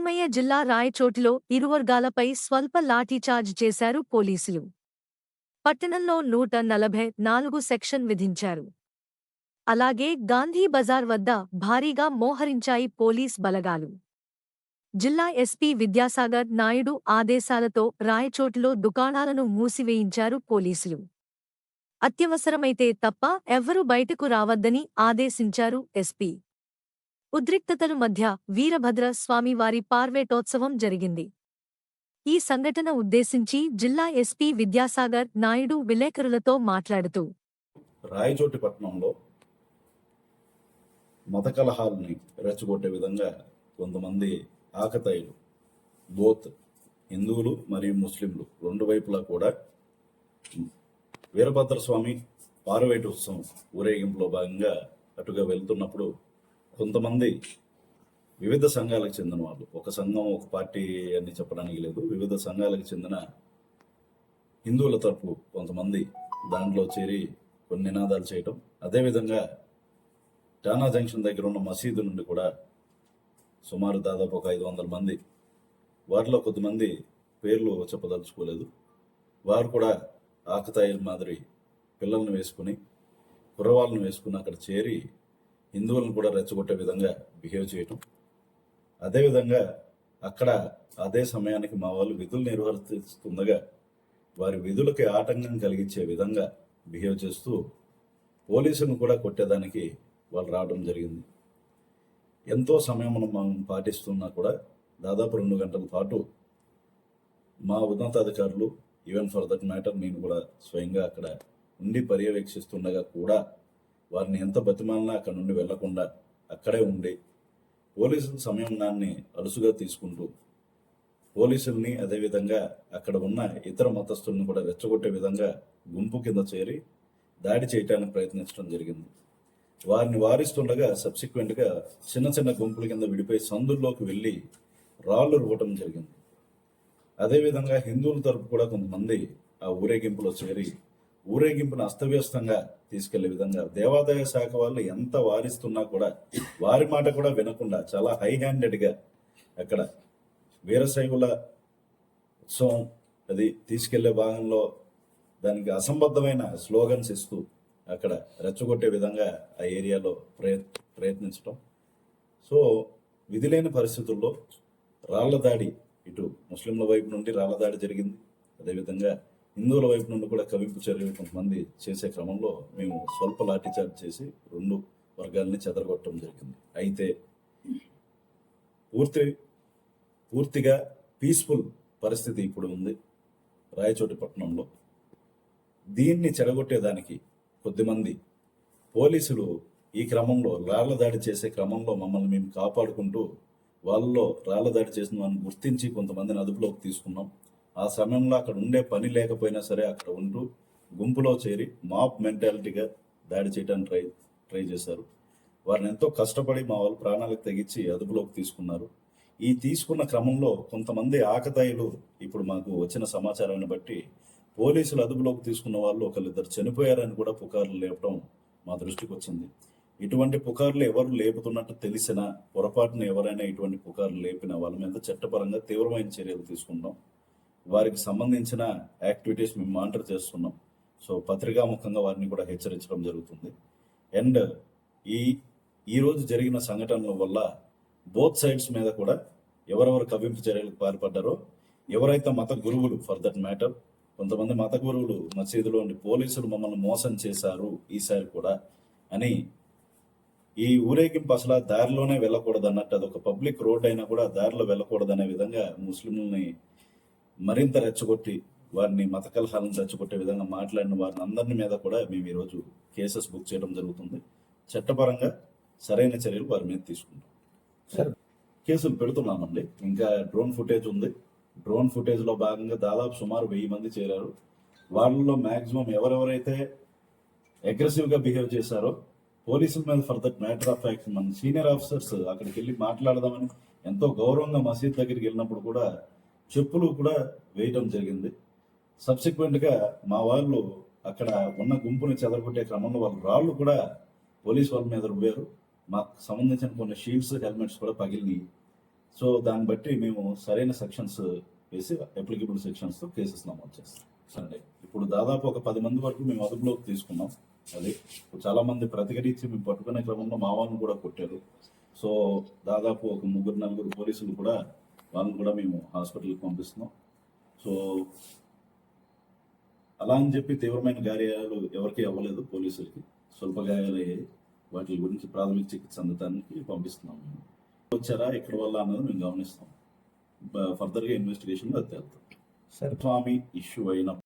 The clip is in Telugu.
అన్నమయ్య జిల్లా రాయచోటిలో ఇరువర్గాలపై స్వల్ప లాఠీచార్జ్ చేశారు పోలీసులు. పట్టణంలో నూట నలభై నాలుగు సెక్షన్ విధించారు. అలాగే గాంధీ బజార్ వద్ద భారీగా మోహరించాయి పోలీస్ బలగాలు. జిల్లా ఎస్పీ విద్యాసాగర్ నాయుడు ఆదేశాలతో రాయచోటిలో దుకాణాలను మూసివేయించారు పోలీసులు. అత్యవసరమైతే తప్ప ఎవ్వరూ బయటకు రావద్దని ఆదేశించారు ఎస్పీ. ఉద్రిక్తతలు మధ్య వీరభద్ర స్వామివారి పార్వేటోత్సవం జరిగింది. ఈ సంఘటన ఉద్దేశించి జిల్లా ఎస్పీ విద్యాసాగర్ నాయుడు విలేకరులతో మాట్లాడుతూ రాయచోటి పట్టణంలో మత కలహాలని రెచ్చగొట్టే విధంగా కొంతమంది ఆకతాయిలు బోత్ హిందువులు మరియు ముస్లింలు రెండు వైపులా కూడా వీరభద్ర స్వామి పార్వేటి ఉత్సవం ఊరేగింపులో భాగంగా అటుగా వెళ్తున్నప్పుడు కొంతమంది వివిధ సంఘాలకు చెందిన వాళ్ళు. ఒక సంఘం ఒక పార్టీ అని చెప్పడానికి లేదు. వివిధ సంఘాలకు చెందిన హిందువుల తరపు కొంతమంది దాంట్లో చేరి కొన్ని నినాదాలు చేయటం. అదేవిధంగా టానా జంక్షన్ దగ్గర ఉన్న మసీదు నుండి కూడా సుమారు దాదాపు ఒక ఐదు వందల మంది వారిలో కొద్దిమంది పేర్లు చెప్పదలుచుకోలేదు. వారు కూడా ఆకతాయిల మాదిరి పిల్లల్ని వేసుకుని కుర్రవాళ్ళను వేసుకుని అక్కడ చేరి హిందువులను కూడా రెచ్చగొట్టే విధంగా బిహేవ్ చేయటం. అదేవిధంగా అక్కడ అదే సమయానికి మా వాళ్ళు విధులు నిర్వర్తిస్తుండగా వారి విధులకి ఆటంకం కలిగించే విధంగా బిహేవ్ చేస్తూ పోలీసులను కూడా కొట్టేదానికి వాళ్ళు రావడం జరిగింది. ఎంతో సమయం మనం పాటిస్తున్నా కూడా దాదాపు రెండు గంటల పాటు మా ఉన్నతాధికారులు ఈవెన్ ఫర్ దట్ మ్యాటర్ నేను కూడా స్వయంగా అక్కడ ఉండి పర్యవేక్షిస్తుండగా కూడా వారిని ఎంత బతిమాలినా అక్కడ నుండి వెళ్ళకుండా అక్కడే ఉండి పోలీసుల సమయాన్ని అలుసుగా తీసుకుంటూ పోలీసుల్ని అదేవిధంగా అక్కడ ఉన్న ఇతర మతస్థుల్ని కూడా రెచ్చగొట్టే విధంగా గుంపు కింద చేరి దాడి చేయడానికి ప్రయత్నించడం జరిగింది. వారిని వారిస్తుండగా సబ్సిక్వెంట్గా చిన్న చిన్న గుంపుల కింద విడిపోయి సందుల్లోకి వెళ్ళి రాళ్ళు రువ్వటం జరిగింది. అదేవిధంగా హిందువుల తరపు కూడా కొంతమంది ఆ ఊరేగింపులో చేరి ఊరేగింపును అస్తవ్యస్తంగా తీసుకెళ్ళే విధంగా దేవాదాయ శాఖ వాళ్ళు ఎంత వారిస్తున్నా కూడా వారి మాట కూడా వినకుండా చాలా హై హ్యాండెడ్గా అక్కడ వీరశైవుల ఉత్సవం అది తీసుకెళ్ళే భాగంలో దానికి అసంబద్ధమైన స్లోగన్స్ ఇస్తూ అక్కడ రెచ్చగొట్టే విధంగా ఆ ఏరియాలో ప్రయత్ ప్రయత్నించడం సో విధిలేని పరిస్థితుల్లో రాళ్ళ దాడి ఇటు ముస్లింల వైపు నుండి రాళ్ళ దాడి జరిగింది. అదేవిధంగా హిందువుల వైపు నుండి కూడా కవింపు చర్యలు కొంతమంది చేసే క్రమంలో మేము స్వల్ప లాఠీచార్జ్ చేసి రెండు వర్గాల్ని చెదరగొట్టడం జరిగింది. అయితే పూర్తి పూర్తిగా పీస్ఫుల్ పరిస్థితి ఇప్పుడు ఉంది రాయచోటి పట్టణంలో దీన్ని చెడగొట్టేదానికి కొద్దిమంది పోలీసులు ఈ క్రమంలో రాళ్ళ దాడి చేసే క్రమంలో మమ్మల్ని మేము కాపాడుకుంటూ వాళ్ళలో రాళ్ళ దాడి చేసిన వాళ్ళని గుర్తించి కొంతమందిని అదుపులోకి తీసుకున్నాం. ఆ సమయంలో అక్కడ ఉండే పని లేకపోయినా సరే అక్కడ ఉంటూ గుంపులో చేరి మాప్ మెంటాలిటీగా దాడి చేయడానికి ట్రై ట్రై చేశారు. వారిని ఎంతో కష్టపడి మా వాళ్ళు ప్రాణాలకు తెగించి అదుపులోకి తీసుకున్నారు. ఈ తీసుకున్న క్రమంలో కొంతమంది ఆకతాయిలు ఇప్పుడు మాకు వచ్చిన సమాచారాన్ని బట్టి పోలీసులు అదుపులోకి తీసుకున్న వాళ్ళు ఒకళ్ళిద్దరు చనిపోయారని కూడా పుకార్లు లేపడం మా దృష్టికి వచ్చింది. ఇటువంటి పుకార్లు ఎవరు లేపుతున్నట్టు తెలిసినా పొరపాటున ఎవరైనా ఇటువంటి పుకార్లు లేపినా వాళ్ళ మీద చట్టపరంగా తీవ్రమైన చర్యలు తీసుకుంటాం వారికి సంబంధించిన యాక్టివిటీస్ మేము మానిటర్ చేస్తున్నాం. సో పత్రికాముఖంగా వారిని కూడా హెచ్చరించడం జరుగుతుంది. అండ్ ఈ ఈరోజు జరిగిన సంఘటనల వల్ల బోత్ సైడ్స్ మీద కూడా ఎవరెవరు కవింపు చర్యలకు పాల్పడ్డారో ఎవరైతే మత గురువులు ఫర్ దట్ మ్యాటర్ కొంతమంది మత గురువులు మసీదులో ఉండి పోలీసులు మమ్మల్ని మోసం చేశారు ఈసారి కూడా అని ఈ ఊరేగింపు అసలు దారిలోనే వెళ్ళకూడదు అన్నట్టు అది ఒక పబ్లిక్ రోడ్ అయినా కూడా దారిలో వెళ్ళకూడదు అనే విధంగా ముస్లింలని మరింత రెచ్చగొట్టి వారిని మత కలహాలను రెచ్చగొట్టే విధంగా మాట్లాడిన వారిని అందరిని మీద కూడా మేము ఈరోజు కేసెస్ బుక్ చేయడం జరుగుతుంది. చట్టపరంగా సరైన చర్యలు వారి మీద తీసుకుంటాం. సార్. కేసులు పెడుతున్నామండి. ఇంకా డ్రోన్ ఫుటేజ్ ఉంది. డ్రోన్ ఫుటేజ్లో భాగంగా దాదాపు సుమారు వెయ్యి మంది చేరారు. వాళ్ళలో మాక్సిమం ఎవరెవరైతే అగ్రెసివ్గా బిహేవ్ చేశారో పోలీసుల మీద for that matter of fact మన సీనియర్ ఆఫీసర్స్ అక్కడికి వెళ్ళి మాట్లాడదామని ఎంతో గౌరవంగా మసీద్ దగ్గరికి వెళ్ళినప్పుడు కూడా చెప్పులు కూడా వేయటం జరిగింది. సబ్సిక్వెంట్గా మా వాళ్ళు అక్కడ ఉన్న గుంపుని చెదరగొట్టే క్రమంలో వాళ్ళు రాళ్ళు కూడా పోలీస్ వాళ్ళ మీద రువ్వారు మాకు సంబంధించిన కొన్ని షీల్డ్స్ హెల్మెట్స్ కూడా పగిలినాయి. సో దాన్ని బట్టి మేము సరైన సెక్షన్స్ వేసి అప్లికబుల్ సెక్షన్స్తో కేసెస్ నమోదు చేస్తాం. సండే ఇప్పుడు దాదాపు ఒక పది మంది వరకు మేము అదుపులోకి తీసుకున్నాం. అది చాలా మంది ప్రతిఘటించి మేము పట్టుకునే క్రమంలో మా వాళ్ళని కూడా కొట్టారు. సో దాదాపు ఒక ముగ్గురు నలుగురు పోలీసులు కూడా వాళ్ళని కూడా మేము హాస్పిటల్కి పంపిస్తున్నాం. సో అలా అని చెప్పి తీవ్రమైన గాయాలు ఎవరికి అవ్వలేదు పోలీసులకి. స్వల్ప గాయాలయ్యాయి. వాటి గురించి ప్రాథమిక చికిత్స అందటానికి పంపిస్తున్నాం మేము. వచ్చారా ఎక్కడ వల్ల అన్నది మేము గమనిస్తాం ఫర్దర్గా ఇన్వెస్టిగేషన్ అది తేలుతాం సార్. స్వామి ఇష్యూ అయినప్పుడు